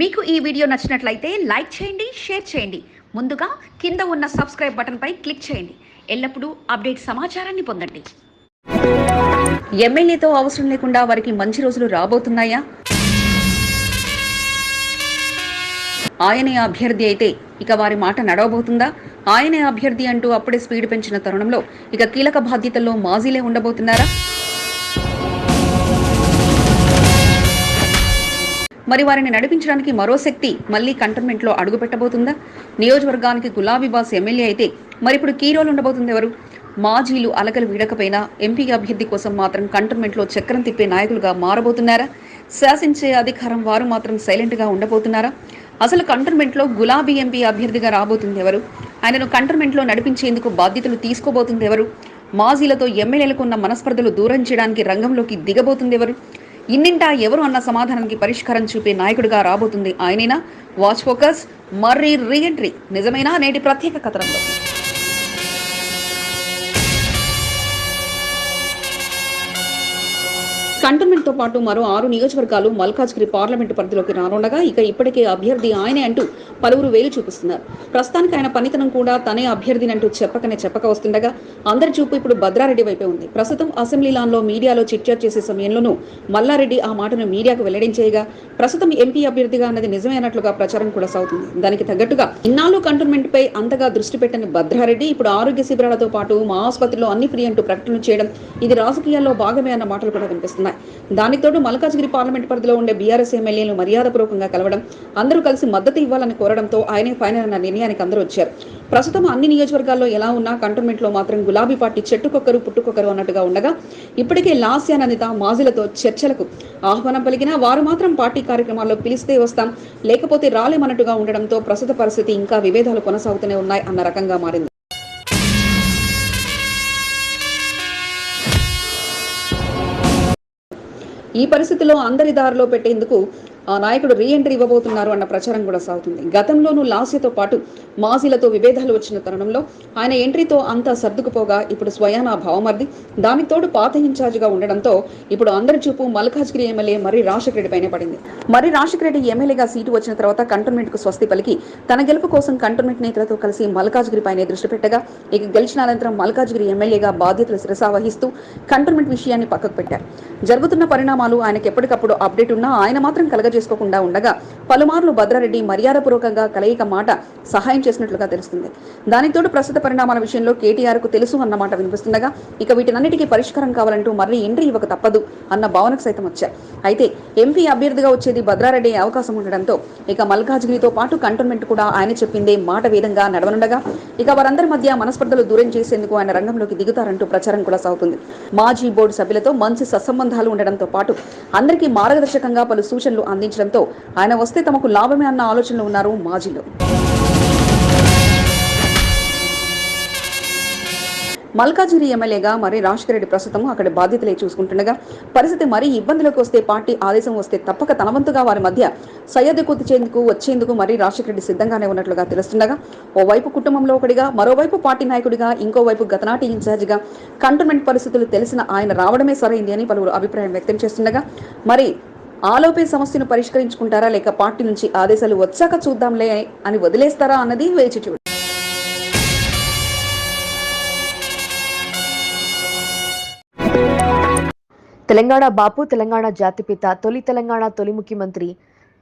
మీకు ఈ వీడియో నచ్చినట్లయితే లైక్ చేయండి షేర్ చేయండి. ముందుగా కింద ఉన్న సబ్స్క్రైబ్ బటన్పై క్లిక్ చేయండి. ఎల్లప్పుడూ అప్డేట్ సమాచారాన్ని పొందండి. ఎమ్మెల్యేతో అవసరం లేకుండా వారికి మంచి రోజులు రాబోతున్నాయా? ఆయనే అభ్యర్థి అయితే ఇక వారి మాట నడవబోతుందా? ఆయనే అభ్యర్థి అంటూ అప్పుడే స్పీడ్ పెంచిన తరుణంలో ఇక కీలక బాధ్యతల్లో మాజీలే ఉండబోతున్నారా? మరి వారిని నడిపించడానికి మరో శక్తి మళ్ళీ కంటోన్మెంట్లో అడుగు పెట్టబోతుందా నియోజకవర్గానికి గులాబీ బాస్ ఎమ్మెల్యే అయితే మరి ఇప్పుడు కీ రోల్ ఉండబోతుంది ఎవరు? మాజీలు అలకలు వీడకపోయినా ఎంపీ అభ్యర్థి కోసం మాత్రం కంటోన్మెంట్లో చక్రం తిప్పే నాయకులుగా మారబోతున్నారా? శాసించే అధికారం వారు మాత్రం సైలెంట్గా ఉండబోతున్నారా? అసలు కంటోన్మెంట్లో గులాబీ ఎంపీ అభ్యర్థిగా రాబోతుంది ఎవరు? ఆయనను కంటోన్మెంట్లో నడిపించేందుకు బాధ్యతలు తీసుకోబోతుంది ఎవరు? మాజీలతో ఎమ్మెల్యేలకు ఉన్న మనస్పర్ధలు దూరం చేయడానికి రంగంలోకి దిగబోతుంది ఎవరు? ఇన్నింటా ఎవరు అన్న సమాధానానికి పరిష్కారం చూపే నాయకుడిగా రాబోతుంది ఆయనైనా? వాచ్ ఫోకస్ మర్రీ రీఎంట్రీ నిజమైన? నేటి ప్రత్యేక కథనంలో. కంటోన్మెంట్తో పాటు మరో ఆరు నియోజకవర్గాలు మల్కాజ్గిరి పార్లమెంటు పరిధిలోకి రానుండగా ఇక ఇప్పటికే అభ్యర్థి ఆయనే అంటూ పలువురు వేలు చూపిస్తున్నారు. ప్రస్తుతానికి ఆయన పనితనం కూడా తనే అభ్యర్థిని అంటూ చెప్పకనే చెప్పక వస్తుండగా అందరి చూపు ఇప్పుడు భద్రారెడ్డి వైపే ఉంది. ప్రస్తుతం అసెంబ్లీ లాన్లో మీడియాలో చిట్చాట్ చేసే సమయంలోనూ మల్లారెడ్డి ఆ మాటను మీడియాకు వెల్లడించేయగా ప్రస్తుతం ఎంపీ అభ్యర్థిగా అన్నది నిజమే అన్నట్లుగా ప్రచారం కూడా సాగుతుంది. దానికి తగ్గట్టుగా ఇన్నాళ్ళు కంటోన్మెంట్ పై అంతగా దృష్టి పెట్టని భద్రారెడ్డి ఇప్పుడు ఆరోగ్య శిబిరాలతో పాటు మా ఆసుపత్రిలో అన్ని ఫ్రీ అంటూ ప్రకటనలు చేయడం ఇది రాజకీయాల్లో భాగమే అన్న మాటలు కూడా వినిపిస్తున్నాయి. దానికి తోడు మల్కాజ్గిరి పార్లమెంట్ పరిధిలో ఉండే బీఆర్ఎస్ ఎమ్మెల్యేలు మర్యాదపూర్వకంగా కలవడం అందరూ కలిసి మద్దతు ఇవ్వాలని కోరడంతో ఆయనే ఫైనల్ అన్న నిర్ణయానికి అందరూ వచ్చారు. ప్రస్తుతం అన్ని నియోజకవర్గాల్లో ఎలా ఉన్నా కంటోన్మెంట్లో మాత్రం గులాబీ పార్టీ చెట్టుకొక్కరు పుట్టుకొక్కరు అన్నట్టుగా ఉండగా ఇప్పటికే లాస్యా నందిత మాజీలతో చర్చలకు ఆహ్వానం పలికినా వారు మాత్రం పార్టీ కార్యక్రమాల్లో పిలిస్తే వస్తాం లేకపోతే రాలేమన్నట్టుగా ఉండడంతో ప్రస్తుత పరిస్థితి ఇంకా విభేదాలు కొనసాగుతూనే ఉన్నాయి అన్న రకంగా మారింది. ఈ పరిస్థితిలో అందరి దారిలో పెట్టేందుకు నాయకుడు రీ ఎంట్రీ ఇవ్వబోతున్నారు అన్న ప్రచారం కూడా సాగుతుంది. గతంలోనూ లాస్యతో పాటు మాజీలతో విభేదాలు వచ్చిన తరుణంలో ఆయన ఎంట్రీతో అంతా సర్దుకుపోగా ఇప్పుడు స్వయానా భావమర్ది. దానికి తోడు పాత ఇన్ఛార్జిగా ఉండడంతో ఇప్పుడు అందరి చూపు మల్కాజ్గిరి ఎమ్మెల్యే మర్రి రాజశేఖర రెడ్డి పైనే పడింది. మర్రి రాజశేఖర రెడ్డి ఎమ్మెల్యేగా సీటు వచ్చిన తర్వాత కంటోన్మెంట్కు స్వస్తి పలికి తన గెలుపు కోసం కంటోన్మెంట్ నేతలతో కలిసి మల్కాజ్గిరి పైనే దృష్టి పెట్టగా ఇక గెలిచిన అనంతరం మల్కాజ్గిరి ఎమ్మెల్యేగా బాధ్యతలు శిరసావహిస్తూ కంటోన్మెంట్ విషయాన్ని పక్కకు పెట్టారు. జరుగుతున్న పరిణామాలు ఆయనకు ఎప్పటికప్పుడు అప్డేట్ ఉన్నా ఆయన మాత్రం కలగ చేసుకోకుండా ఉండగా పలుమార్లు భద్రారెడ్డి మర్యాదపూర్వకంగా కలయిక మాట సహాయం చేసినట్లుగా తెలుస్తుంది. దానితోడు ప్రస్తుత పరిణామాల విషయంలో కేటీఆర్కు తెలుసు అన్నమాట వినిపిస్తుండగా ఇక వీటినన్నిటికీ పరిష్కారం కావాలంటూ మరీ ఎంట్రీ ఇవ్వక తప్పదు అన్న భావనకు సైతం వచ్చారు అయితే ఎంపీ అభ్యర్థిగా వచ్చేది భద్రారెడ్డి అవకాశం ఉండడంతో ఇక మల్కాజ్గిరితో పాటు కంటోన్మెంట్ కూడా ఆయన చెప్పిందే మాట వేదంగా నడవనుండగా ఇక వారందరి మధ్య మనస్పర్ధలు దూరం చేసేందుకు ఆయన రంగంలోకి దిగుతారంటూ ప్రచారం కూడా సాగుతుంది. మాజీ బోర్డు సభ్యులతో మంచి సత్సంబంధాలు ఉండడంతో పాటు అందరికీ మార్గదర్శకంగా పలు సూచనలు అందించడంతో ఆయన వస్తే తమకు లాభమే అన్న ఆలోచనలు ఉన్నారు మాజీలు. మల్కాజిరి ఎమ్మెల్యేగా మరి రాజశేఖర రెడ్డి ప్రస్తుతం అక్కడ బాధ్యతలే చూసుకుంటుండగా పరిస్థితి మరీ ఇబ్బందులకు వస్తే పార్టీ ఆదేశం వస్తే తప్పక తనవంతుగా వారి మధ్య సయ్యద్దు కుదిచేందుకు వచ్చేందుకు మరి రాజశేఖర రెడ్డి సిద్ధంగానే ఉన్నట్లుగా తెలుస్తుండగా ఓవైపు కుటుంబంలో ఒకటిగా మరోవైపు పార్టీ నాయకుడిగా ఇంకోవైపు గతనాటి ఇన్ఛార్జిగా కంటోన్మెంట్ పరిస్థితులు తెలిసిన ఆయన రావడమే సరైంది అని పలువురు అభిప్రాయం వ్యక్తం చేస్తుండగా మరి ఆలోపే సమస్యను పరిష్కరించుకుంటారా లేక పార్టీ నుంచి ఆదేశాలు వచ్చాక చూద్దాంలే అని వదిలేస్తారా అన్నది వేచి చూడాలి తెలంగాణ బాపు తెలంగాణ జాతిపిత తొలి తెలంగాణ తొలి ముఖ్యమంత్రి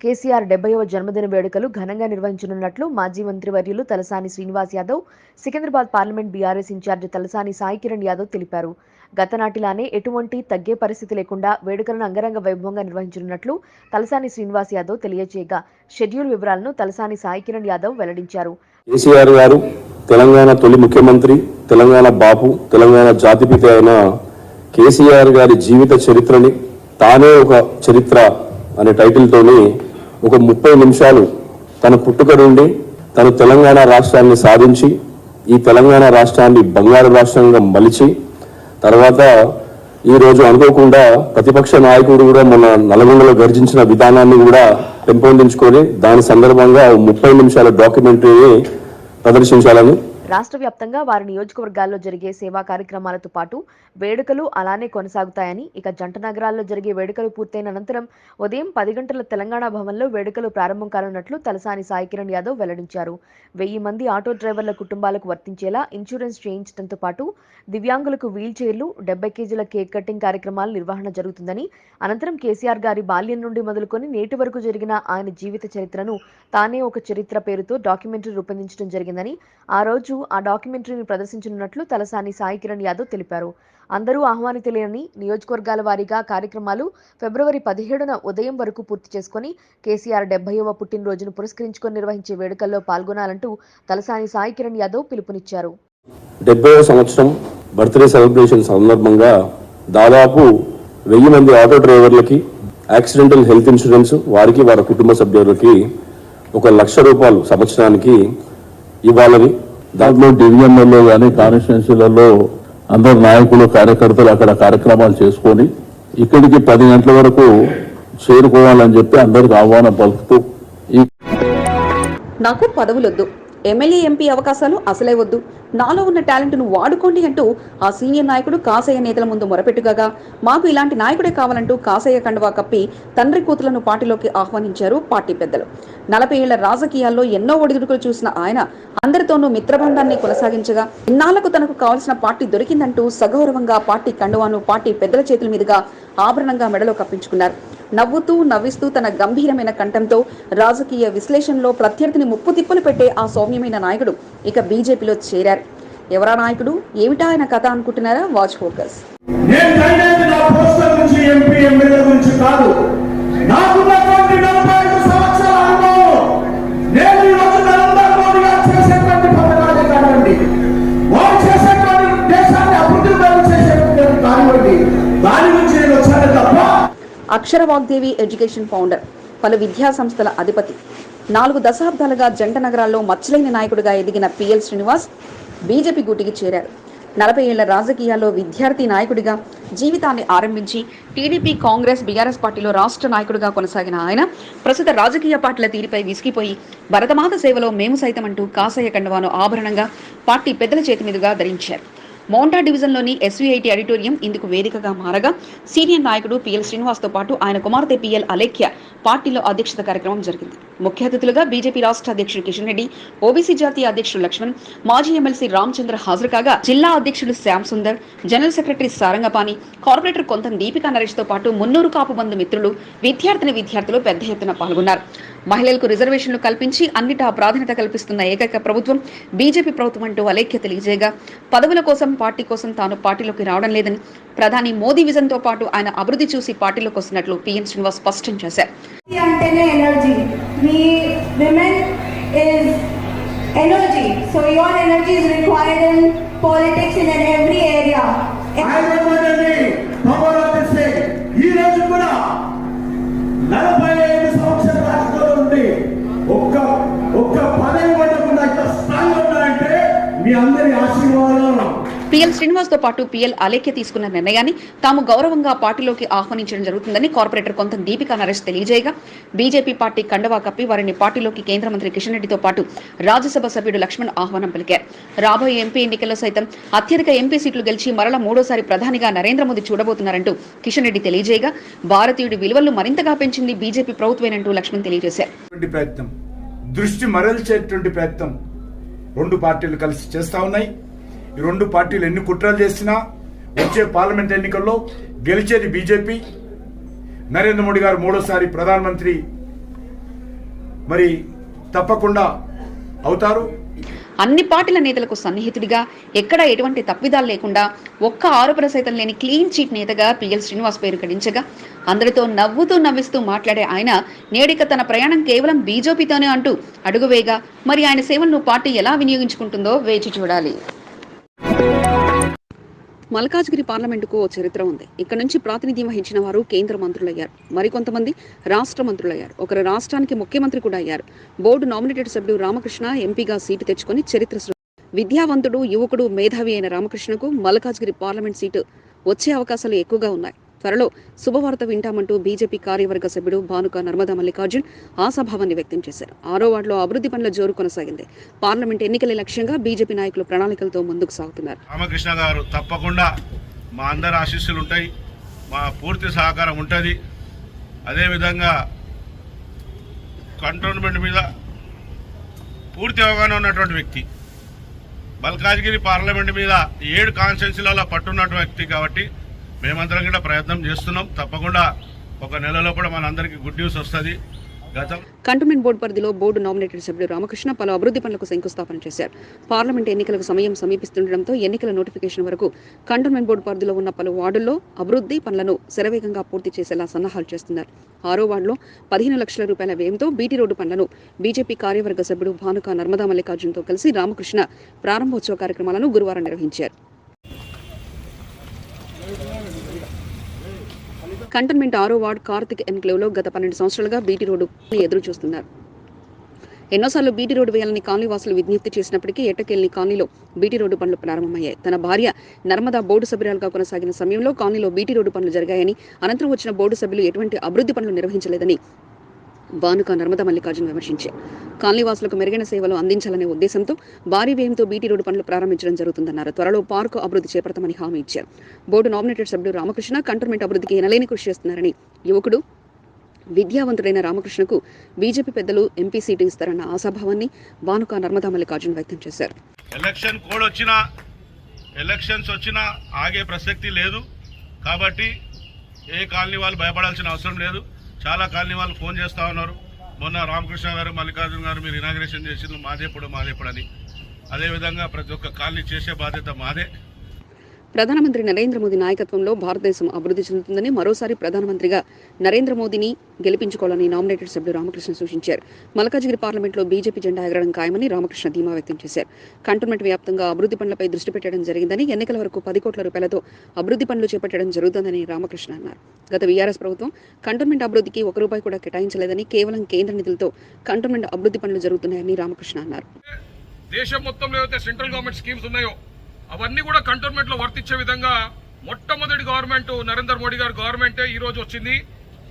కేసీఆర్ డెబ్బైవ జన్మదిన వేడుకలు ఘనంగా నిర్వహించనున్నట్లు మాజీ మంత్రివర్యులు Talasani Srinivas Yadav Secunderabad parliament BRS incharge Talasani Sai Kiran Yadav తెలిపారు. గతనాటిలానే ఎటువంటి తగ్గే పరిస్థితి లేకుండా వేడుకలను అంగరంగ వైభవంగా నిర్వహించనున్నట్లు తలసాని శ్రీనివాస్ యాదవ్ తెలియజేయగా షెడ్యూల్ వివరాలను తలసాని సాయి కిరణ్ యాదవ్ వెల్లడించారు. కేసీఆర్ గారు తెలంగాణ తొలి ముఖ్యమంత్రి తెలంగాణ బాపు తెలంగాణ జాతిపిత అయిన కేసీఆర్ గారి జీవిత చరిత్రని తానే ఒక చరిత్ర అనే టైటిల్తోని ఒక ముప్పై నిమిషాలు తన పుట్టుక నుండి తను తెలంగాణ రాష్ట్రాన్ని సాధించి ఈ తెలంగాణ రాష్ట్రాన్ని బంగారు రాష్ట్రంగా మలిచి తర్వాత ఈ రోజు అనుకోకుండా ప్రతిపక్ష నాయకుడు కూడా మన నల్గొండలో గర్జించిన విధానాన్ని కూడా పెంపొందించుకొని దాని సందర్భంగా ముప్పై నిమిషాల డాక్యుమెంటరీని ప్రదర్శించాలని రాష్ట్ర వ్యాప్తంగా వారి నియోజకవర్గాల్లో జరిగే సేవా కార్యక్రమాలతో పాటు వేడుకలు అలానే కొనసాగుతాయని ఇక జంట నగరాల్లో జరిగే వేడుకలు పూర్తయిన అనంతరం ఉదయం పది గంటల తెలంగాణ భవన్లో వేడుకలు ప్రారంభం కానున్నట్లు తలసాని సాయి కిరణ్ యాదవ్ వెల్లడించారు. వెయ్యి మంది ఆటో డ్రైవర్ల కుటుంబాలకు వర్తించేలా ఇన్సూరెన్స్ చేయించడంతో పాటు దివ్యాంగులకు వీల్ చైర్లు డెబ్బై కేజీల కేక్ కటింగ్ కార్యక్రమాల నిర్వహణ జరుగుతుందని అనంతరం కేసీఆర్ గారి బాల్యం నుండి మొదలుకొని నేటి వరకు జరిగిన ఆయన జీవిత చరిత్రను తానే ఒక చరిత్ర పేరుతో డాక్యుమెంటరీ రూపొందించడం జరిగిందని ఆ రోజు ఆ డాక్యుమెంటరీని ప్రదర్శించనున్నట్లు తలసాని సాయి కిరణ్ యాదవ్ తెలిపారు. అందరూ ఆహ్వానితులేనని నియోజకవర్గాల వారీగా కార్యక్రమాలు ఫిబ్రవరి పదిహేడున ఉదయం వరకు పూర్తి చేసుకుని కేసీఆర్ డెబ్బైవ పుట్టినరోజును పురస్కరించుకొని నిర్వహించే వేడుకల్లో పాల్గొనాలంటూ తలసాని సాయి కిరణ్ యాదవ్ పిలుపునిచ్చారు. డెబ్బైవ సంవత్సరం బర్త్డే సెలబ్రేషన్ సందర్భంగా దాదాపు వెయ్యి మంది ఆటో డ్రైవర్లకి యాక్సిడెంటల్ హెల్త్ ఇన్సూరెన్స్ వారికి వారి కుటుంబ సభ్యులకి ఒక లక్ష రూపాయలు సంవత్సరానికి ఇవ్వాలని దాంట్లో డివిజన్లలో కానీ కాన్స్టిట్యున్సీలలో అందరు నాయకులు కార్యకర్తలు అక్కడ కార్యక్రమాలు చేసుకొని ఇక్కడికి పది గంటల వరకు చేరుకోవాలని చెప్పి అందరికి ఆహ్వానం పలుకుతూ నాకు పదవులొద్దు. ఎమ్మెల్యే ఎంపీ అవకాశాలు అసలే వద్దు. నాలో ఉన్న టాలెంట్ను వాడుకోండి అంటూ ఆ సీనియర్ నాయకుడు కాసయ్య నేతల ముందు మొరపెట్టుగా మాకు ఇలాంటి నాయకుడే కావాలంటూ కాసయ్య కండువా కప్పి తండ్రి కూతులను పార్టీలోకి ఆహ్వానించారు పార్టీ పెద్దలు. నలభై ఏళ్ళ రాజకీయాల్లో ఎన్నో ఒడిదుడుకులు చూసిన ఆయన అందరితోనూ మిత్రబంధాన్ని కొనసాగించగా ఇన్నాళ్ళకు తనకు కావాల్సిన పార్టీ దొరికిందంటూ సగౌరవంగా పార్టీ కండువాను పార్టీ పెద్దల చేతుల మీదుగా ఆభరణంగా మెడలో కప్పించుకున్నారు. నవ్వుతూ నవ్విస్తూ తన గంభీరమైన కంఠంతో రాజకీయ విశ్లేషణలో ప్రత్యర్థిని ముప్పు తిప్పులు పెట్టే ఆ సౌమ్యమైన నాయకుడు ఇక బీజేపీలో చేరారు. ఎవరా నాయకుడు? ఏమిటా ఆయన కథ అనుకుంటున్నారా? వాచ్ ఫోకస్ నేను నా నుంచి ఎంపీ ఎమ్మెల్యే గురించి కాదు. అక్షర వాగ్దేవి ఎడ్యుకేషన్ ఫౌండర్ పలు విద్యా సంస్థల అధిపతి. నాలుగు దశాబ్దాలుగా జంట నగరాల్లో మచ్చలేని నాయకుడిగా ఎదిగిన పిఎల్ శ్రీనివాస్ బీజేపీ గుటికి చేరారు. నలభై ఏళ్ళ రాజకీయాల్లో విద్యార్థి నాయకుడిగా జీవితాన్ని ఆరంభించి టీడీపీ కాంగ్రెస్ బీఆర్ఎస్ పార్టీలో రాష్ట్ర నాయకుడిగా కొనసాగిన ఆయన ప్రస్తుత రాజకీయ పార్టీల తీరుపై విసిగిపోయి భరతమాత సేవలో మేము సైతం అంటూ కాసయ్య కండవాను ఆభరణంగా పార్టీ పెద్దల చేతి మీదుగా ధరించారు. మౌంటా డివిజన్లోని ఎస్వీఐటి ఆడిటోరియం ఇందుకు వేదికగా మారగా సీనియర్ నాయకుడు పిఎల్ శ్రీనివాస్తో పాటు ఆయన కుమార్తె పిఎల్ అలేఖ్య పార్టీలో అధ్యక్షత కార్యక్రమం జరిగింది. ముఖ్య అతిథులుగా బీజేపీ రాష్ట్ర అధ్యక్షుడు కిషన్ రెడ్డి ఓబీసీ జాతీయ అధ్యక్షుడు లక్ష్మణ్ మాజీ ఎమ్మెల్సీ రామచంద్ర హాజరు కాగా జిల్లా అధ్యక్షుడు Shyam Sundar general secretary Sarangapani corporator కొంత దీపికా నరేష్తో పాటు మున్నూరు కాపు బంధు మిత్రులు విద్యార్థిని విద్యార్థులు పెద్ద ఎత్తున పాల్గొన్నారు. మహిళలకు రిజర్వేషన్లు కల్పించి అన్నిటా ప్రాధాన్యత కల్పిస్తున్న ఏకైక ప్రభుత్వం బీజేపీ ప్రభుత్వం అంటూ అలేఖ్య తెలియజేయగా పదవుల కోసం పార్టీ కోసం తాను పార్టీలోకి రావడం లేదని ప్రధాని మోదీ విజన్తో పాటు ఆయన అభివృద్ధి చూసి పార్టీలోకి వస్తున్నట్లు పిఎన్ శ్రీనివాస్ స్పష్టం చేశారు. అంటేనే energy. Me women is energy so your energy is required in politics in every area ఆయన ఏమంటే భగవరాజు సింగ్ ఈ రోజు కూడా నలభై పిఎల్ శ్రీనివాస్తో పాటు పిఎల్ అలేఖ్య తీసుకున్న నిర్ణయాన్ని తాము గౌరవంగా పార్టీలోకి ఆహ్వానించడం జరుగుతుందని కార్పొరేటర్ కొంత దీపికా నరేష్ తెలియజేయగా. బీజేపీ పార్టీ కండవా కప్పి వారిని పార్టీలోకి కేంద్ర మంత్రి కిషన్ రెడ్డితో పాటు రాజ్యసభ సభ్యుడు లక్ష్మణ్ ఆహ్వానం పలికారు. రాబోయే ఎంపీ ఎన్నికల్లో సైతం అత్యధిక ఎంపీ సీట్లు గెలిచి మరల మూడోసారి ప్రధానిగా నరేంద్ర మోదీ చూడబోతున్నారంటూ కిషన్ రెడ్డి తెలియజేయగా. భారతీయుడి విలువలను మరింతగా పెంచింది బీజేపీ ప్రభుత్వేనంటూ లక్ష్మణ్ తెలియజేశారు. దృష్టి మరల్చేటువంటి ప్రయత్నం రెండు పార్టీలు కలిసి చేస్తా ఉన్నాయి. ఈ రెండు పార్టీలు ఎన్ని కుట్రలు చేసినా వచ్చే పార్లమెంట్ ఎన్నికల్లో గెలిచేది బీజేపీ. నరేంద్ర మోడీ గారు మూడోసారి ప్రధానమంత్రి మరి తప్పకుండా అవుతారు. అన్ని పార్టీల నేతలకు సన్నిహితుడిగా ఎక్కడా ఎటువంటి తప్పిదాలు లేకుండా ఒక్క ఆరోపణ సైతం లేని క్లీన్ చీట్ నేతగా పిఎల్ శ్రీనివాస్ పేరు గడించగా అందరితో నవ్వుతూ నవ్విస్తూ మాట్లాడే ఆయన నేడిక తన ప్రయాణం కేవలం బీజేపీతోనే అంటూ అడుగువేగా మరి ఆయన సేవలను పార్టీ ఎలా వినియోగించుకుంటుందో వేచి చూడాలి. మల్కాజ్గిరి పార్లమెంటుకు ఓ చరిత్ర ఉంది. ఇక్కడ నుంచి ప్రాతినిధ్యం వహించిన వారు కేంద్ర మంత్రులయ్యారు. మరికొంతమంది రాష్ట్ర మంత్రులయ్యారు. ఒకరు రాష్ట్రానికి ముఖ్యమంత్రి కూడా అయ్యారు. బోర్డు నామినేటెడ్ సభ్యుడు రామకృష్ణ ఎంపీగా సీటు తెచ్చుకొని చరిత్ర విద్యావంతుడు యువకుడు మేధావి అయిన రామకృష్ణకు మల్కాజ్గిరి పార్లమెంట్ సీటు వచ్చే అవకాశాలు ఎక్కువగా ఉన్నాయి. త్వరలో శుభవార్త వింటామంటూ బీజేపీ కార్యవర్గ సభ్యుడు భానుక నర్మదా మల్లికార్జున్ ఆశాభావాన్ని వ్యక్తం చేశారు. ఆరో వార్డులో అభివృద్ధి పనుల జోరు కొనసాగింది. పార్లమెంట్ ఎన్నికల లక్ష్యంగా బీజేపీ నాయకులు ప్రణాళికలతో ముందుకు సాగుతున్నారు. రామకృష్ణ గారు తప్పకుండా మా అందరి ఆశీస్సులు ఉంటాయి మా పూర్తి సహకారం ఉంటుంది. అదేవిధంగా కంటోన్మెంట్ మీద పూర్తి అవగాహన ఉన్నటువంటి వ్యక్తి మల్కాజ్గిరి పార్లమెంట్ మీద ఏడు కాన్స్టిట్యున్సీలలో పట్టున్నటువంటి వ్యక్తి కాబట్టి మేమందరం కూడా ప్రయత్నం చేస్తున్నాం. తప్పకుండా ఒక నెలలో కూడా మనందరికీ గుడ్ న్యూస్ వస్తుంది. కంటోన్మెంట్ బోర్డు పరిధిలో బోర్డు నామినేటెడ్ సభ్యుడు రామకృష్ణ పలు అభివృద్ధి పనులకు శంకుస్థాపన చేశారు. పార్లమెంట్ ఎన్నికలకు సమయం సమీపిస్తుండటంతో ఎన్నికల నోటిఫికేషన్ వరకు కంటోన్మెంట్ బోర్డు పరిధిలో ఉన్న పలు వార్డుల్లో అభివృద్ధి పనులను శరవేగంగా పూర్తి చేసేలా సన్నాహాలు చేస్తున్నారు. ఆరో వార్డులో పదిహేను లక్షల రూపాయల వ్యయంతో బీటీ రోడ్డు పనులను బీజేపీ కార్యవర్గ సభ్యుడు భానుక నర్మదా మల్లికార్జున్తో కలిసి రామకృష్ణ ప్రారంభోత్సవ కార్యక్రమాలను గురువారం నిర్వహించారు. కంటోన్మెంట్ ఆరో వార్డ్ కార్తిక్ ఎన్క్లేవ్లో గత పన్నెండు సంవత్సరాలుగా బీటీ రోడ్డు ఎదురు చూస్తున్నారు ఎన్నోసార్లు బీటీ రోడ్డు వేయాలని కాలనీ వాసులు విజ్ఞప్తి చేసినప్పటికీ ఎట్టకెళ్ళి కాలనీలో బీటీ రోడ్డు పనులు ప్రారంభమయ్యాయి. తన భార్య నర్మదా బోర్డు సభ్యురాలుగా కొనసాగిన సమయంలో కాలనీలో బీటీ రోడ్డు పనులు జరిగాయని అనంతరం వచ్చిన బోర్డు సభ్యులు ఎటువంటి అభివృద్ధి పనులు నిర్వహించలేదని భానుక నర్మదా మల్లికార్జున్ విమర్శించారు కాలనీవాసులకు మెరుగైన సేవలు అందించాలనే ఉద్దేశంతో భారీ వ్యయంతో బీటీ రోడ్డు పనులు ప్రారంభించడం జరుగుతుందన్నారు. త్వరలో పార్కు అభివృద్ధి చేపడతామని హామీ ఇచ్చారు. బోర్డు నామినేటెడ్ సభ్యుడు రామకృష్ణ కంటోన్మెంట్ అభివృద్ధికి ఎనలేని కృషి చేస్తున్నారని యువకుడు విద్యావంతుడైన రామకృష్ణకు బీజేపీ పెద్దలు ఎంపీ సీటు ఇస్తారన్న ఆశాభావాన్ని భానుక నర్మదా మల్లికార్జున్ వ్యక్తం చేశారు. ఎలక్షన్ కోడ్ వచ్చినా ఎలక్షన్స్ వచ్చినా ఆగే ప్రసక్తి లేదు. కాబట్టి ఏ కాలనీ వాళ్ళు భయపడాల్సిన అవసరం లేదు. చాలా కాలనీ వాళ్ళు ఫోన్ చేస్తూ ఉన్నారు. మొన్న రామకృష్ణ గారు మల్లికార్జున గారు మీరు ఇనాగ్రేషన్ చేసింది మాదేప్పుడు మాదేప్పుడు అని. అదేవిధంగా ప్రతి ఒక్క కాలనీ చేసే బాధ్యత మాదే. ప్రధానమంత్రి నరేంద్ర మోదీ నాయకత్వంలో భారతదేశం అభివృద్ధి చెందుతుందని మరోసారి ప్రధానమంత్రిగా నరేంద్ర మోదీని గెలిపించుకోవాలని నామినేటెడ్ సభ్యులు రామకృష్ణ సూచించారు. మల్కాజ్గిరి పార్లమెంట్లో బీజేపీ జెండా ఎగరడం ఖాయమని రామకృష్ణ ధీమా వ్యక్తం చేశారు. కంటోన్మెంట్ వ్యాప్తంగా అభివృద్ధి పనులపై దృష్టి పెట్టడం జరిగిందని ఎన్నికల వరకు పది కోట్ల రూపాయలతో అభివృద్ధి పనులు చేపట్టడం జరుగుతుందని రామకృష్ణ అన్నారు. గత వీఆర్ఎస్ ప్రభుత్వం కంటోన్మెంట్ అభివృద్ధికి ఒక రూపాయి కూడా కేటాయించలేదని కేవలం కేంద్ర నిధులతో కంటోన్మెంట్ అభివృద్ధి పనులు జరుగుతున్నాయని రామకృష్ణ అన్నారు. దేశం మొత్తంలో ఏవైతే సెంట్రల్ గవర్నమెంట్ స్కీమ్స్ ఉన్నాయో అవన్నీ కూడా కంటోన్మెంట్లో వర్తించే విధంగా మొట్టమొదటి గవర్నమెంట్ నరేంద్ర మోడీ గారి గవర్నమెంటే ఈ రోజు వచ్చింది.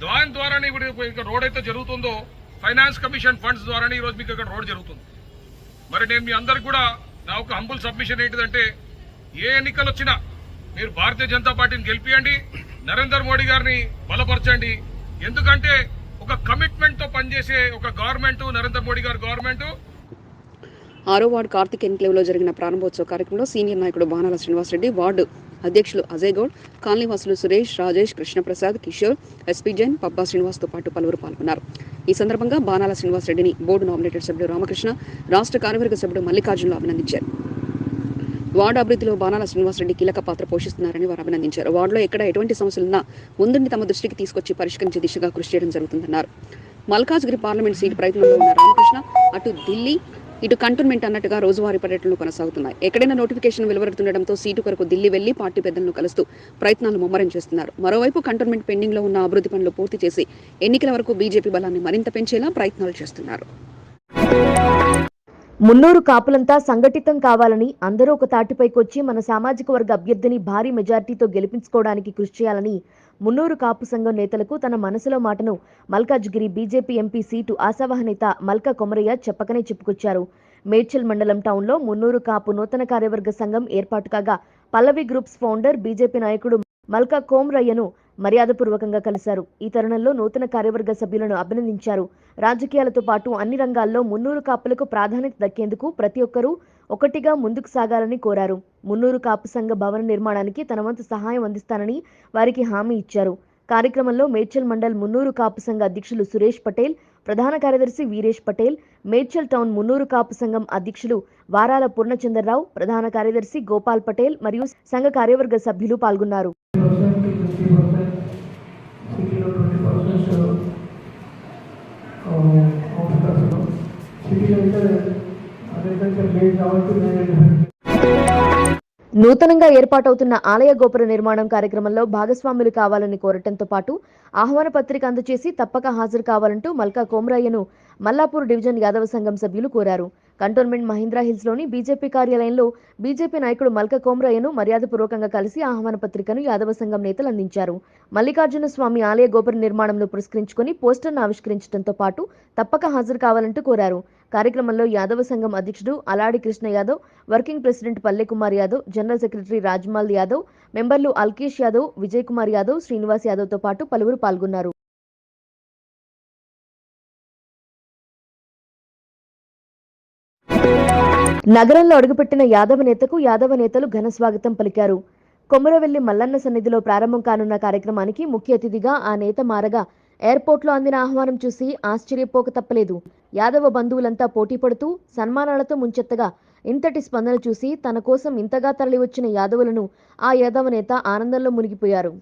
దాని ద్వారానే ఇప్పుడు ఇక్కడ రోడ్ అయితే జరుగుతుందో ఫైనాన్స్ కమిషన్ ఫండ్స్ ద్వారానే ఈ రోజు మీకు ఇక్కడ రోడ్ జరుగుతుంది. మరి నేను మీ అందరికి కూడా నా ఒక హంబుల్ సబ్మిషన్ ఏంటిదంటే ఏ ఎన్నికలు వచ్చినా మీరు భారతీయ జనతా పార్టీని గెలిపియండి నరేంద్ర మోడీ గారిని బలపరచండి. ఎందుకంటే ఒక కమిట్మెంట్తో పనిచేసే ఒక గవర్నమెంట్ నరేంద్ర మోడీ గారి గవర్నమెంట్ ఆరో వార్డు కార్తిక్ ఎన్క్లేవ్లో జరిగిన ప్రారంభోత్సవ కార్యక్రమంలో సీనియర్ నాయకుడు బాణాల శ్రీనివాసరెడ్డి వార్డు అధ్యక్షులు అజయ్ గౌడ్ కాలనీవాసులు సురేష్ రాజేష్ కృష్ణప్రసాద్ కిషోర్ ఎస్పీ జైన్ పబ్బా శ్రీనివాస్తో పాటు పలువురు పాల్గొన్నారు. ఈ సందర్భంగా బాణాల శ్రీనివాసరెడ్డిని బోర్డు నామినేటెడ్ సభ్యుడు రామకృష్ణ రాష్ట్ర కార్యవర్గ సభ్యుడు మల్లికార్జునులు అభినందించారు. వార్డు అభివృద్ధిలో బాణాల శ్రీనివాసరెడ్డి కీలక పాత్ర పోషిస్తున్నారని వారు అభినందించారు. వార్డులో ఎక్కడ ఎటువంటి సమస్యలున్నా ముందుని తమ దృష్టికి తీసుకొచ్చి పరిష్కరించే దిశగా కృషి చేయడం జరుగుతుందన్నారు. మల్కాజ్గిరి పార్లమెంట్ సీటు ప్రయత్నంలో ఉన్న రామకృష్ణ అటు ఢిల్లీ ఇటు కంటోన్మెంట్ అన్నట్టుగా రోజువారీ పర్యటనలు కొనసాగుతున్నాయి. ఎక్కడైనా నోటిఫికేషన్ వెలువడుతుండటంతో సీటు కొరకు ఢిల్లీ వెళ్ళి పార్టీ పెద్దలను కలుస్తూ ప్రయత్నాలు ముమ్మరం చేస్తున్నారు. మరోవైపు కంటోన్మెంట్ పెండింగ్లో ఉన్న అభివృద్ధి పనులు పూర్తి చేసి ఎన్నికల వరకు బీజేపీ బలాన్ని మరింత పెంచేలా ప్రయత్నాలు చేస్తున్నారు. మున్నూరు కాపులంతా సంఘటితం కావాలని అందరూ ఒక తాటిపైకొచ్చి మన సామాజిక వర్గ అభ్యర్థిని భారీ మెజార్టీతో గెలిపించుకోవడానికి కృషి చేయాలని మున్నూరు కాపు సంఘం నేతలకు తన మనసులో మాటను మల్కాజ్గిరి బీజేపీ ఎంపీ సీటు ఆశావహ నేత మల్కా కొమరయ్య చెప్పకనే చెప్పుకొచ్చారు. మేడ్చల్ మండలం టౌన్లో మున్నూరు కాపు నూతన కార్యవర్గ సంఘం ఏర్పాటు కాగా పల్లవి గ్రూప్స్ ఫౌండర్ బీజేపీ నాయకుడు మల్కా కోమ్రయ్యను మర్యాదపూర్వకంగా కలిశారు. ఈ తరుణంలో నూతన కార్యవర్గ సభ్యులను అభినందించారు. రాజకీయాలతో పాటు అన్ని రంగాల్లో మున్నూరు కాపులకు ప్రాధాన్యత దక్కేందుకు ప్రతి ఒక్కరూ ఒకటిగా ముందుకు సాగాలని కోరారు. మున్నూరు కాపు సంఘ భవన నిర్మాణానికి తన వంతు సహాయం అందిస్తానని వారికి హామీ ఇచ్చారు. కార్యక్రమంలో మేడ్చల్ మండల్ మున్నూరు కాపు సంఘ అధ్యక్షులు సురేష్ పటేల్ ప్రధాన కార్యదర్శి వీరేష్ పటేల్ మేడ్చల్ టౌన్ మున్నూరు కాపు సంఘం అధ్యక్షులు వారాల పూర్ణచంద్రరావు ప్రధాన కార్యదర్శి గోపాల్ పటేల్ మరియు సంఘ కార్యవర్గ సభ్యులు పాల్గొన్నారు. సిటీలో నూతనంగా ఏర్పాటవుతున్న ఆలయ గోపుర నిర్మాణం కార్యక్రమంలో భాగస్వాములు కావాలని కోరటంతో పాటు ఆహ్వాన పత్రిక అందజేసి తప్పక హాజరు కావాలంటూ మల్కా కోమరయ్యను మల్లాపూర్ డివిజన్ యాదవ సంఘం సభ్యులు కోరారు. కంటోన్మెంట్ మహీంద్రా హిల్స్లోని బీజేపీ కార్యాలయంలో బీజేపీ నాయకుడు మల్క కోమ్రయ్యను మర్యాదపూర్వకంగా కలిసి ఆహ్వాన పత్రికను యాదవ సంఘం నేతలు అందించారు. మల్లికార్జున స్వామి ఆలయ గోపుర నిర్మాణంలో పురస్కరించుకుని పోస్టర్ను ఆవిష్కరించడంతో పాటు తప్పక హాజరు కావాలంటూ కోరారు. కార్యక్రమంలో యాదవ సంఘం అధ్యక్షుడు Aladi Krishna Yadav working president Palle Kumar Yadav general secretary Rajmal Yadav మెంబర్లు అల్కేష్ యాదవ్ విజయ్ కుమార్ యాదవ్ శ్రీనివాస్ యాదవ్తో పాటు పలువురు పాల్గొన్నారు. నగరంలో అడుగుపెట్టిన యాదవ నేతకు యాదవ నేతలు ఘన స్వాగతం పలికారు. కొమరవెల్లి మల్లన్న సన్నిధిలో ప్రారంభం కానున్న కార్యక్రమానికి ముఖ్య అతిథిగా ఆ నేత మారగా ఎయిర్పోర్ట్లో అందిన ఆహ్వానం చూసి ఆశ్చర్యపోక తప్పలేదు. యాదవ బంధువులంతా పోటీ పడుతూ సన్మానాలతో ముంచెత్తగా ఇంతటి స్పందన చూసి తన కోసం ఇంతగా తరలివచ్చిన యాదవులను ఆ యాదవ నేత ఆనందంలో మునిగిపోయారు.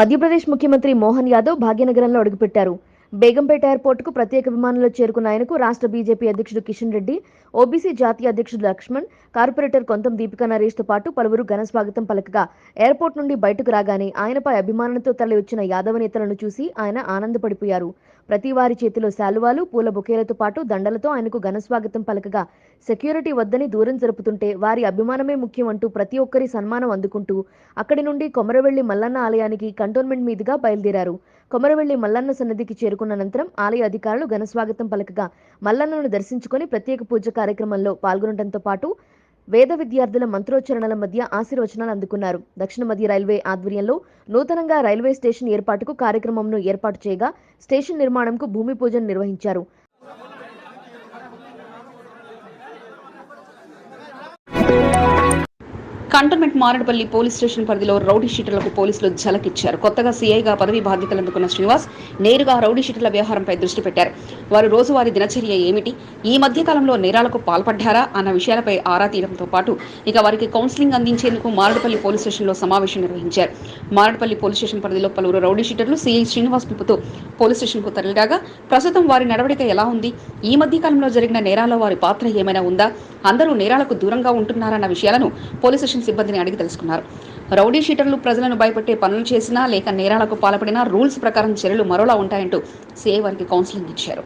మధ్యప్రదేశ్ ముఖ్యమంత్రి మోహన్ యాదవ్ భాగ్యనగరంలో అడుగుపెట్టారు. బేగంపేట ఎయిర్పోర్టుకు ప్రత్యేక విమానంలో చేరుకున్న ఆయనకు రాష్ట్ర బీజేపీ అధ్యక్షుడు కిషన్ రెడ్డి ఓబీసీ జాతీయ అధ్యక్షుడు లక్ష్మణ్ కార్పొరేటర్ కొంతం దీపికా నరేష్తో పాటు పలువురు ఘన స్వాగతం పలకగా ఎయిర్పోర్ట్ నుండి బయటకు రాగానే ఆయనపై అభిమానంతో తరలి వచ్చిన యాదవ నేతలను చూసి ఆయన ఆనందపడిపోయారు. ప్రతి వారి చేతిలో శాలువాలు పూల బొకేలతో పాటు దండలతో ఆయనకు ఘన స్వాగతం పలకగా సెక్యూరిటీ వద్దని దూరం జరుపుతుంటే వారి అభిమానమే ముఖ్యం అంటూ ప్రతి ఒక్కరి సన్మానం అందుకుంటూ అక్కడి నుండి కొమరవెల్లి మల్లన్న ఆలయానికి కంటోన్మెంట్ మీదుగా బయలుదేరారు. కొమరవెల్లి మల్లన్న సన్నిధికి చేరుకున్న అనంతరం ఆలయ అధికారులు ఘనస్వాగతం పలకగా మల్లన్నను దర్శించుకొని ప్రత్యేక పూజ కార్యక్రమంలో పాల్గొనడంతో పాటు వేద విద్యార్థుల మంత్రోచ్చరణల మధ్య ఆశీర్వచనాలు అందుకున్నారు. దక్షిణ మధ్య రైల్వే ఆధ్వర్యంలో నూతనంగా రైల్వే స్టేషన్ ఏర్పాటుకు కార్యక్రమంను ఏర్పాటు చేయగా స్టేషన్ నిర్మాణంకు భూమి పూజను నిర్వహించారు. కంటోన్మెంట్ మారడపల్లి పోలీస్ స్టేషన్ పరిధిలో రౌడీ షీటర్లకు పోలీసులు ఝలకిచ్చారు. కొత్తగా సీఐగా పదవి బాధ్యతలు అందుకున్న శ్రీనివాస్ నేరుగా రౌడీ షీటర్ల వ్యవహారంపై దృష్టి పెట్టారు. వారు రోజువారీ దినచర్య ఏమిటి? ఈ మధ్యకాలంలో నేరాలకు పాల్పడ్డారా? అన్న విషయాలపై ఆరా తీయడంతో పాటు ఇక వారికి కౌన్సిలింగ్ అందించేందుకు మారడపల్లి పోలీస్ స్టేషన్లో సమావేశం నిర్వహించారు. మారడపల్లి పోలీస్ స్టేషన్ పరిధిలో పలువురు రౌడీ షీటర్లు సీఐ శ్రీనివాస్ పిలుపుతో పోలీస్ స్టేషన్కు తరలిరాగా ప్రస్తుతం వారి నడవడిక ఎలా ఉంది? ఈ మధ్యకాలంలో జరిగిన నేరాల్లో వారి పాత్ర ఏమైనా ఉందా? అందరూ నేరాలకు దూరంగా ఉంటున్నారన్న విషయాలను పోలీస్ స్టేషన్ స్టేషన్ సిబ్బందిని అడిగి తెలుసుకున్నారు. రౌడీ షీటర్లు ప్రజలను భయపెట్టే పనులు చేసినా లేక నేరాలకు పాల్పడినా రూల్స్ ప్రకారం చర్యలు మరోలా ఉంటాయంటూ సీఐ వారికి కౌన్సిలింగ్ ఇచ్చారు.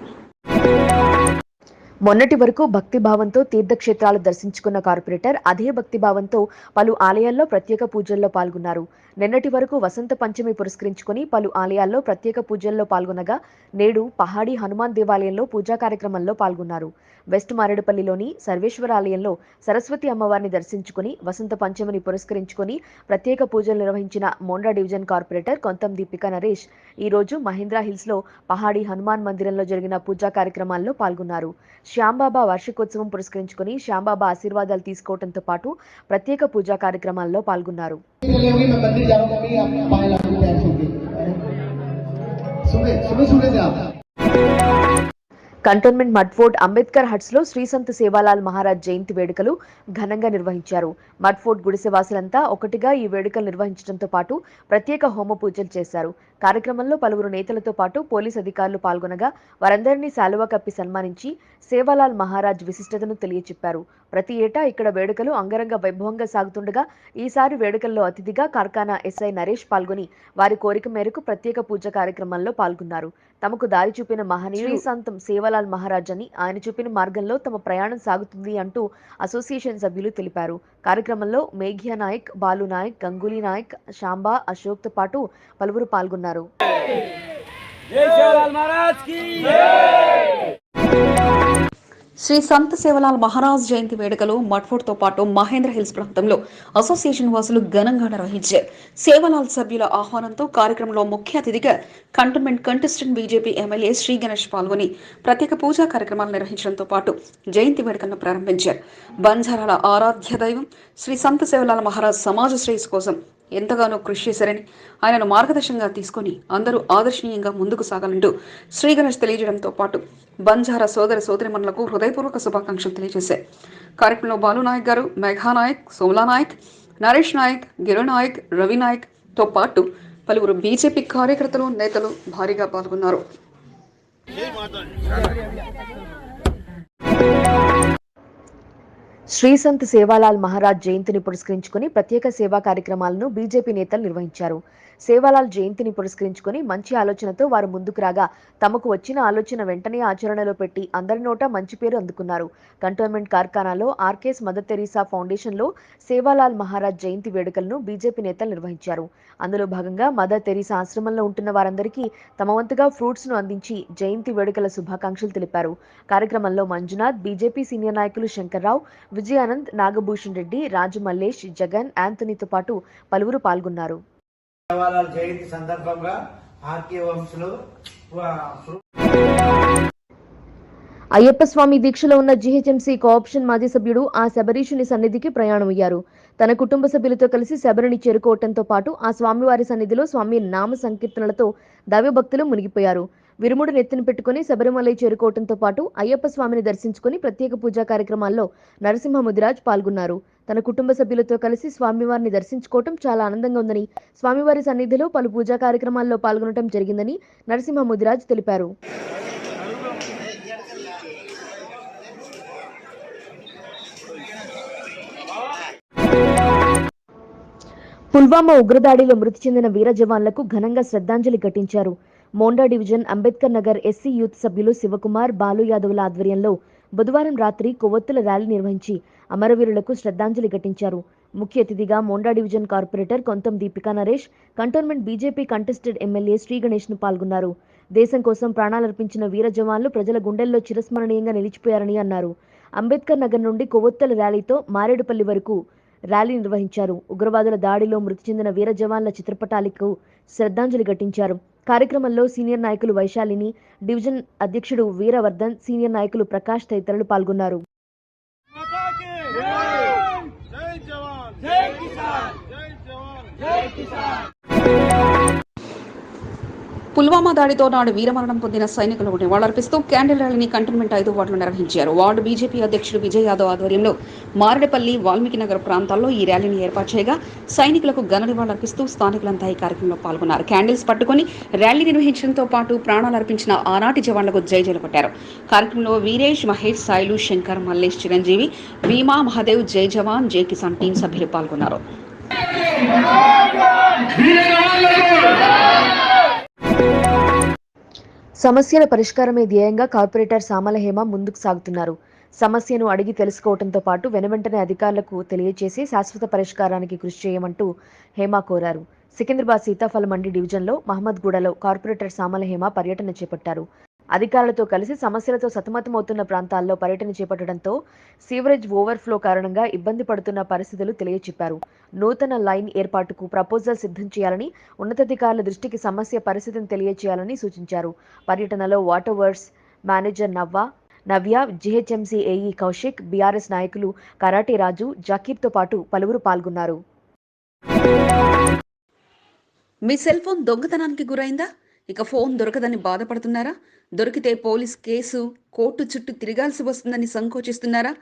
మొన్నటి వరకు భక్తిభావంతో తీర్థక్షేత్రాలు దర్శించుకున్న కార్పొరేటర్ అదే భక్తిభావంతో పలు ఆలయాల్లో ప్రత్యేక పూజల్లో పాల్గొన్నారు. నిన్నటి వరకు వసంత పంచమి పురస్కరించుకొని పలు ఆలయాల్లో ప్రత్యేక పూజల్లో పాల్గొనగా నేడు పహాడీ హనుమాన్ దేవాలయంలో పూజా కార్యక్రమంలో పాల్గొన్నారు. వెస్ట్ మారేడుపల్లిలోని సర్వేశ్వర ఆలయంలో సరస్వతి అమ్మవారిని దర్శించుకుని వసంత పంచమిని పురస్కరించుకొని ప్రత్యేక పూజలు నిర్వహించిన మోండా డివిజన్ కార్పొరేటర్ కొంతం దీపిక నరేష్ ఈ రోజు మహేంద్రా హిల్స్లో పహాడీ హనుమాన్ మందిరంలో జరిగిన పూజా కార్యక్రమాల్లో పాల్గొన్నారు. శ్యాంబాబా వార్షికోత్సవం పురస్కరించుకుని శ్యాంబాబా ఆశీర్వాదాలు తీసుకోవడంతో పాటు ప్రత్యేక పూజా కార్యక్రమాల్లో పాల్గొన్నారు. चले होगी मैं मंदिर जा रहा हूँ मम्मी आप पाए ला दूँ पैर छू के सुबह सुबह सुबह से आप। కంటోన్మెంట్ మడ్ఫోర్డ్ అంబేద్కర్ హట్స్లో శ్రీసంత్ సేవాలాల్ మహారాజ్ జయంతి వేడుకలు ఘనంగా నిర్వహించారు. మడ్ఫోర్డ్ గుడిసెవాసులంతా ఒకటిగా ఈ వేడుకలు నిర్వహించడంతో పాటు ప్రత్యేక హోమ పూజలు చేశారు. కార్యక్రమంలో పలువురు నేతలతో పాటు పోలీస్ అధికారులు పాల్గొనగా వారందరినీ శాలువా కప్పి సన్మానించి సేవాలాల్ మహారాజ్ విశిష్టతను తెలియచెప్పారు. ప్రతి ఏటా ఇక్కడ వేడుకలు అంగరంగ వైభవంగా సాగుతుండగా ఈసారి వేడుకల్లో అతిథిగా కార్ఖానా ఎస్ఐ నరేష్ పాల్గొని వారి కోరిక మేరకు ప్రత్యేక పూజ కార్యక్రమంలో పాల్గొన్నారు. తమకు దారి చూపిన మహనీయుడు సంతం సేవాలాల్ మహారాజ్ అని ఆయన చూపిన మార్గంలో తమ ప్రయాణం సాగుతుంది అంటూ అసోసియేషన్ సభ్యులు తెలిపారు. కార్యక్రమంలో మేఘ్యా నాయక్ బాలు నాయక్ గంగూలీ నాయక్ శాంబా అశోక్తో పాటు పలువురు పాల్గొన్నారు. శ్రీ సంత్ సేవలాల్ మహారాజ్ జయంతి వేడుకలు మట్ఫోర్డ్తో పాటు మహేంద్ర హిల్స్ ప్రాంతంలో అసోసియేషన్ వాసులు ఘనంగా నిర్వహించారు. సేవలాల్ సభ్యుల ఆహ్వానంతో కార్యక్రమంలో ముఖ్య అతిథిగా cantonment contestant BJP MLA Shri Ganesh పాల్గొని ప్రత్యేక పూజా కార్యక్రమాలు నిర్వహించడంతో పాటు జయంతి వేడుకలను ప్రారంభించారు. బంజారాల ఆరాధ్య దైవం శ్రీ సంత సేవలాల్ మహారాజ్ సమాజ శ్రేయస్సు కోసం ఎంతగానో కృషి చేశారని ఆయనను మార్గదర్శంగా తీసుకొని అందరూ ఆదర్శనీయంగా ముందుకు సాగాలంటూ శ్రీ గణేష్ తెలియజేయడంతో పాటు బంజారా సోదర సోదరిమణులకు హృదయపూర్వక శుభాకాంక్షలు తెలియజేశారు. కార్యక్రమంలో బాలు నాయక్ గారు మేఘానాయక్ సోమలానాయక్ నాయక్ నరేష్ నాయక్ గిరు నాయక్ రవి నాయక్తో పాటు పలువురు బీజేపీ కార్యకర్తలు నేతలు భారీగా పాల్గొన్నారు. శ్రీసంత్ సేవాలాల్ మహారాజ్ జయంతిని పురస్కరించుకుని ప్రత్యేక సేవా కార్యక్రమాలను బీజేపీ నేతలు నిర్వహించారు. సేవాలాల్ జయంతిని పురస్కరించుకొని మంచి ఆలోచనతో వారు ముందుకు రాగా తమకు వచ్చిన ఆలోచన వెంటనే ఆచరణలో పెట్టి అందరి నోట మంచి పేరు అందుకున్నారు. కంటోన్మెంట్ కార్ఖానాలో ఆర్కేస్ మదర్ తెరీసా ఫౌండేషన్లో సేవాలాల్ మహారాజ్ జయంతి వేడుకలను బీజేపీ నేతలు నిర్వహించారు. అందులో భాగంగా మదర్ తెరీసా ఆశ్రమంలో ఉంటున్న వారందరికీ తమ వంతుగా ఫ్రూట్స్ను అందించి జయంతి వేడుకల శుభాకాంక్షలు తెలిపారు. కార్యక్రమంలో మంజునాథ్ బీజేపీ సీనియర్ నాయకులు శంకర్రావు విజయానంద్ నాగభూషణ్ రెడ్డి రాజు మల్లేష్ జగన్ యాంథనీతో పాటు పలువురు పాల్గొన్నారు. జవహర్లాల్ జయంతి సందర్భంగా ఆర్కే వంశులు అయ్యప్ప స్వామి దీక్షలో ఉన్న జీహెచ్ఎంసీ కోఆప్షన్ మాజీ సభ్యుడు ఆ శబరీషుని సన్నిధికి ప్రయాణమయ్యారు. తన కుటుంబ సభ్యులతో కలిసి శబరిని చేరుకోవటంతో పాటు ఆ స్వామివారి సన్నిధిలో స్వామి నామ సంకీర్తనలతో దైవభక్తులు మునిగిపోయారు. విరుముడు నెత్తిన పెట్టుకుని శబరిమలై చేరుకోవటంతో పాటు అయ్యప్ప స్వామిని దర్శించుకుని ప్రత్యేక పూజా కార్యక్రమాల్లో నరసింహ ముదిరాజ్ పాల్గొన్నారు. తన కుటుంబ సభ్యులతో కలిసి స్వామివారిని దర్శించుకోవటం చాలా ఆనందంగా ఉందని స్వామివారి సన్నిధిలో పలు పూజా కార్యక్రమాల్లో పాల్గొనడం జరిగిందని నరసింహ ముదిరాజ్ తెలిపారు. పుల్వామా ఉగ్రదాడిలో మృతి చెందిన వీర జవాన్లకు ఘనంగా శ్రద్ధాంజలి ఘటించారు. Monda division Ambedkar Nagar SC youth సభ్యులు శివకుమార్ బాలు యాదవ్ల ఆధ్వర్యంలో బుధవారం రాత్రి కొవ్వొత్తుల ర్యాలీ నిర్వహించి అమరవీరులకు శ్రద్ధాంజలి ఘటించారు. ముఖ్య అతిథిగా Monda division corporator Kontham Deepika Naresh cantonment BJP contested MLA Shri గణేష్ను పాల్గొన్నారు. దేశం కోసం ప్రాణాలర్పించిన వీర జవాన్లు ప్రజల గుండెల్లో చిరస్మరణీయంగా నిలిచిపోయారని అన్నారు. అంబేద్కర్ నగర్ నుండి కొవ్వొత్తుల ర్యాలీతో మారేడుపల్లి వరకు ర్యాలీ నిర్వహించారు. ఉగ్రవాదుల దాడిలో మృతి చెందిన వీర జవాన్ల చిత్రపటాలకు శ్రద్ధాంజలి ఘటించారు. కార్యక్రమంలో సీనియర్ నాయకులు వైశాలిని డివిజన్ అధ్యక్షుడు వీరవర్ధన్ సీనియర్ నాయకులు ప్రకాష్ తదితరులు పాల్గొన్నారు. పుల్వామా దాడితో నాడు వీరమరణం పొందిన సైనికులకు నివాళులర్పిస్తూ క్యాండిల్ ర్యాలీని కంటోన్మెంట్ ఐదు వార్డులు నిర్వహించారు. వార్డు బీజేపీ అధ్యక్షుడు విజయ్ యాదవ్ ఆధ్వర్యంలో మారడపల్లి వాల్మీకి నగర్ ప్రాంతాల్లో ఈ ర్యాలీని ఏర్పాటు చేయగా సైనికులకు ఘన నివాళులర్పిస్తూ స్థానికులంతా ఈ కార్యక్రమంలో పాల్గొన్నారు. క్యాండిల్స్ పట్టుకుని ర్యాలీ నిర్వహించడంతో పాటు ప్రాణాలు అర్పించిన ఆనాటి జవాన్లకు జైజలు కొట్టారు కార్యక్రమంలో వీరేష్ మహేష్ సాయిలు శంకర్ మల్లేష్ చిరంజీవి భీమా మహాదేవ్ జై జవాన్ జై కిసాన్ టీం సభ్యులు పాల్గొన్నారు. సమస్యల పరిష్కారమే ధ్యేయంగా కార్పొరేటర్ సామల హేమ ముందుకు సాగుతున్నారు. సమస్యను అడిగి తెలుసుకోవడంతో పాటు వెనువెంటనే అధికారులకు తెలియజేసి శాశ్వత పరిష్కారానికి కృషి చేయమంటూ హేమ కోరారు. సికింద్రాబాద్ సీతాఫల మండి డివిజన్లో మహమ్మద్గూడలో కార్పొరేటర్ సామల హేమ పర్యటన చేపట్టారు. అధికారులతో కలిసి సమస్యలతో సతమతమవుతున్న ప్రాంతాల్లో పర్యటన చేపట్టడంతో సీవరేజ్ ఓవర్ఫ్లో కారణంగా ఇబ్బంది పడుతున్న పరిస్థితులు తెలియచెప్పారు. నూతన లైన్ ఏర్పాటుకు ప్రపోజల్ సిద్ధం చేయాలని ఉన్నతాధికారుల దృష్టికి సమస్య పరిస్థితిని తెలియచేయాలని సూచించారు. పర్యటనలో water works manager నవ్వ Navya GHMC AE Kaushik BRS నాయకులు కరాటే రాజు జాకీర్తో పాటు పలువురు పాల్గొన్నారు. మీ సెల్ ఫోన్ దొంగతనానికి గురైందా? ఇక ఫోన్ దొరకదని బాధపడుతున్నారా? దొరికితే పోలీస్ కేసు కోర్టు చుట్టూ తిరగాల్సి వస్తుందని సంకోచిస్తున్నారా?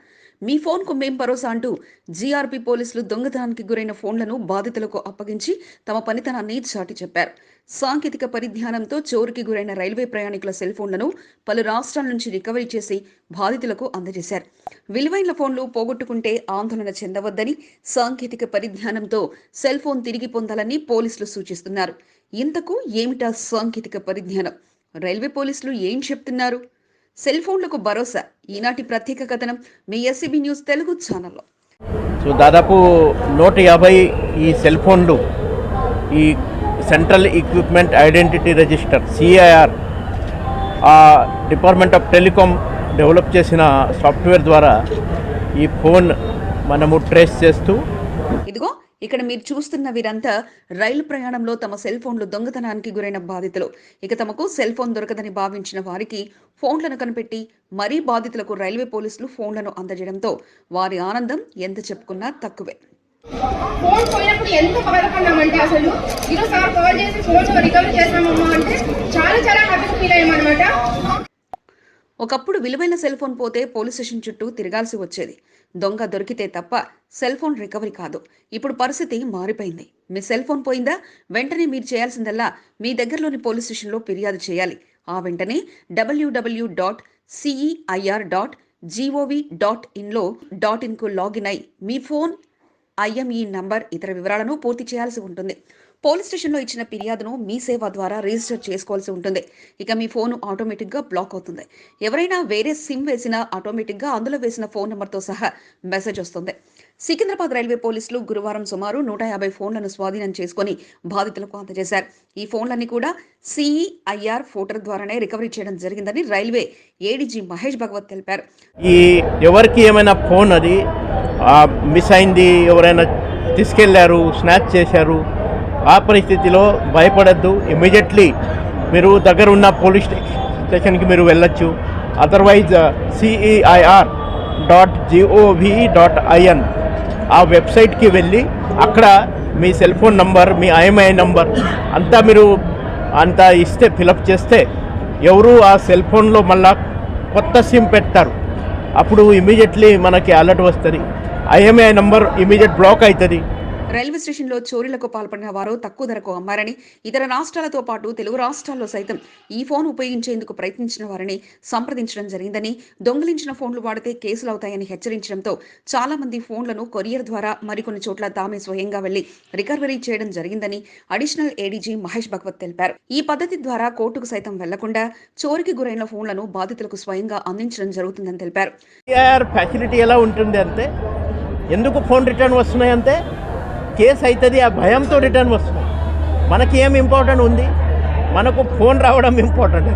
మీ ఫోన్కు మేం భరోసా అంటూ జీఆర్పీ పోలీసులు దొంగతనానికి గురైన ఫోన్లను బాధితులకు అప్పగించి తమ పనితనాన్ని చాటి చెప్పారు. సాంకేతిక పరిజ్ఞానంతో చోరుకి గురైన రైల్వే ప్రయాణికుల సెల్ ఫోన్లను పలు రాష్ట్రాల నుంచి రికవరీ చేసి బాధితులకు అందజేశారు. విలువైన ఫోన్లు పోగొట్టుకుంటే ఆందోళన చెందవద్దని సాంకేతిక పరిజ్ఞానంతో సెల్ ఫోన్ తిరిగి పొందాలని పోలీసులు సూచిస్తున్నారు. ఇంతకు ఏమిటా సాంకేతిక పరిజ్ఞానం? రైల్వే పోలీసులు ఏం చెప్తున్నారు? సెల్ ఫోన్లకు భరోసా ఈనాటి ప్రత్యేక కథనం మీ ఎస్సీబీ న్యూస్ తెలుగు ఛానల్లో. సో దాదాపు నూట యాభై ఈ సెల్ ఫోన్లు ఈ central equipment identity register CIR ఆ డిపార్ట్మెంట్ ఆఫ్ టెలికాం డెవలప్ చేసిన సాఫ్ట్వేర్ ద్వారా ఈ ఫోన్ మనము ట్రేస్ చేస్తూ ఇదిగో ఇక్కడ మీరు చూస్తున్న వీరంతా రైలు ప్రయాణంలో తమ సెల్ ఫోన్లు దొంగతనానికి గురైన బాధితులు. ఇక తమకు సెల్ ఫోన్ దొరకదని భావించిన వారికి ఫోన్లను కనిపెట్టి మరీ బాధితులకు రైల్వే పోలీసులు ఫోన్లను అందజేయడంతో వారి ఆనందం ఎంత చెప్పుకున్నా తక్కువే. ఫోన్ పోయినప్పుడు ఎంత బాధపడ్డామంటే అసలు? ఈరోజు సార్ కాల్ చేసి ఫోన్ రికవరీ చేస్తామమ్మా అంటే చాలా చాలా హ్యాపీగా ఫీల్ అయ్యామన్నమాట. ఒకప్పుడు విలువైన సెల్ ఫోన్ పోతే పోలీస్ స్టేషన్ చుట్టూ తిరగాల్సి వచ్చేది. దొంగ దొరికితే తప్ప సెల్ ఫోన్ రికవరీ కాదు. ఇప్పుడు పరిస్థితి మారిపోయింది. మీ సెల్ ఫోన్ పోయిందా? వెంటనే మీరు చేయాల్సిందల్లా మీ దగ్గరలోని పోలీస్ స్టేషన్లో ఫిర్యాదు చేయాలి. ఆ వెంటనే WW dot CEIR dot GOV dot ఇన్లో dot ఇన్కు లాగిన్ అయి మీ ఫోన్ ఐఎంఈ నంబర్ ఇతర వివరాలను పూర్తి చేయాల్సి ఉంటుంది. పోలీస్ స్టేషన్లో ఇచ్చిన ఫిర్యాదును మీ సేవ ద్వారా రిజిస్టర్ చేసుకోవాల్సి ఉంటుంది. ఇక మీ ఫోన్ ఆటోమేటిక్గా బ్లాక్ అవుతుంది. ఎవరైనా వేరే సిమ్ వేసినా ఆటోమేటిక్గా అందులో వేసిన ఫోన్ నెంబర్తో సహా మెసేజ్ వస్తుంది. సికింద్రాబాద్ రైల్వే పోలీసులు గురువారం సుమారు నూట యాభై ఫోన్లను స్వాధీనం చేసుకుని బాధితులకు అందజేశారు. ఈ ఫోన్లన్నీ కూడా సిఈఐఆర్ ఫోటర్ ద్వారానే రికవరీ చేయడం జరిగిందని రైల్వే ఏడీజీ మహేష్ భగవత్ తెలిపారు. ఈ ఎవరికి ఏమైనా ఫోన్ అది మిస్ అయింది ఎవరైనా తీసుకెళ్ళారు స్నాచ్ చేశారు ఆ పరిస్థితిలో భయపడద్దు. ఇమీడియట్లీ మీరు దగ్గర ఉన్న పోలీస్ స్టేషన్కి మీరు వెళ్ళొచ్చు. Otherwise CEIR dot GOV dot IN ఆ వెబ్సైట్కి వెళ్ళి అక్కడ మీ సెల్ ఫోన్ నంబర్ మీ ఐఎంఐ నంబర్ అంతా మీరు అంతా ఇస్తే ఫిలప్ చేస్తే ఎవరు ఆ సెల్ ఫోన్లో మళ్ళా కొత్త సిమ్ పెడతారు. అప్పుడు ఇమీడియట్లీ మనకి అలర్ట్ వస్తుంది. ఐఎంఐ నంబర్ ఇమీడియట్ బ్లాక్ అవుతుంది రైల్వే స్టేషన్లో చోరీలకు పాల్పడిన వారు తక్కువ ధరకు అమ్మారని ఇతర రాష్ట్రాలతో పాటు తెలుగు రాష్ట్రాల్లో సైతం ఈ ఫోన్ ఉపయోగించేందుకు ప్రయత్నించిన వారిని సంప్రదించడం జరిగిందని దొంగిలించిన ఫోన్లు వాడితే కేసులు అవుతాయని హెచ్చరించడంతో చాలా మంది ఫోన్లను కొరియర్ ద్వారా మరికొన్ని చోట్ల తామే స్వయంగా వెళ్ళి రికవరీ చేయడం జరిగిందని అడిషనల్ ఏడీజీ మహేష్ భగవత్ తెలిపారు. ఈ పద్ధతి ద్వారా కోర్టుకు సైతం వెళ్ళకుండా చోరికి గురైన ఫోన్లను బాధితులకు స్వయంగా అందించడం జరుగుతుందని తెలిపారు. ఫెసిలిటీ ఎలా ఉంటుంది అంటే ఎందుకు ఫోన్ రిటర్న్ వస్తున్నాయి అంతే కేసు అవుతుంది ఆ భయంతో రిటర్న్ వస్తుంది. మనకి ఏం ఇంపార్టెంట్ ఉంది? మనకు ఫోన్ రావడం important.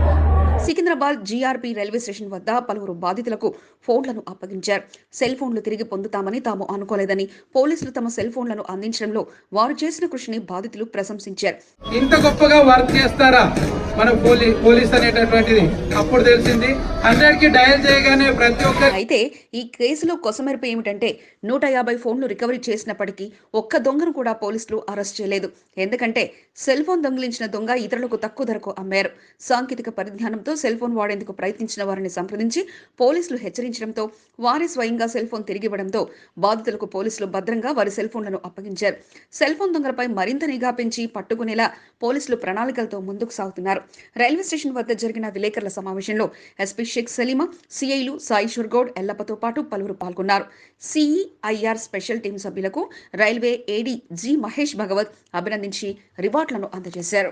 Secunderabad GRP railway station వద్ద పలువురు బాధితులకు ఫోన్లను అప్పగించారు. సెల్ ఫోన్లు తిరిగి పొందుతామని తాము అనుకోలేదని పోలీసులు తమ సెల్ ఫోన్లను అందించడంలో వారు చేసిన కృషిని బాధితులు ప్రశంసించారు. ఇంత గొప్పగా వర్క్ చేస్తారా మన పోలీ పోలీస్ అనేటటువంటిది? అప్పుడు తెలిసింది. హండ్రెడ్కి డయల్ చేయగానే ప్రతి ఒక్క అయితే ఈ కేసులో కొసమెరుపు ఏమిటంటే నూట యాభై ఫోన్లు రికవరీ చేసినప్పటికీ ఒక్క దొంగను కూడా పోలీసులు అరెస్ట్ చేయలేదు. ఎందుకంటే సెల్ ఫోన్ దొంగిలించిన దొంగ ఇతరులకు తక్కువ ధరకు అమ్మారు. సాంకేతిక పరిజ్ఞానంతో సెల్ ఫోన్ వాడేందుకు ప్రయత్నించిన వారిని సంప్రదించి పోలీసులు హెచ్చరించడంతో వారే స్వయంగా సెల్ ఫోన్ తిరిగివ్వడంతో బాధితులకు పోలీసులు భద్రంగా వారి సెల్ ఫోన్లను అప్పగించారు. సెల్ ఫోన్ దొంగలపై మరింత నిఘా పెంచి పట్టుకునేలా పోలీసులు ప్రణాళికలతో ముందుకు సాగుతున్నారు. రైల్వే స్టేషన్ వద్ద జరిగిన విలేకరుల సమావేశంలో ఎస్పీ షేక్ సలీమా సిఐలు సాయిషూర్ గౌడ్ ఎల్లప్పతో పాటు పలువురు పాల్గొన్నారు. సిఈఐఆర్ స్పెషల్ టీం సభ్యులకు railway AD G Mahesh Bhagwat అభినందించి రివార్డులను అందజేశారు.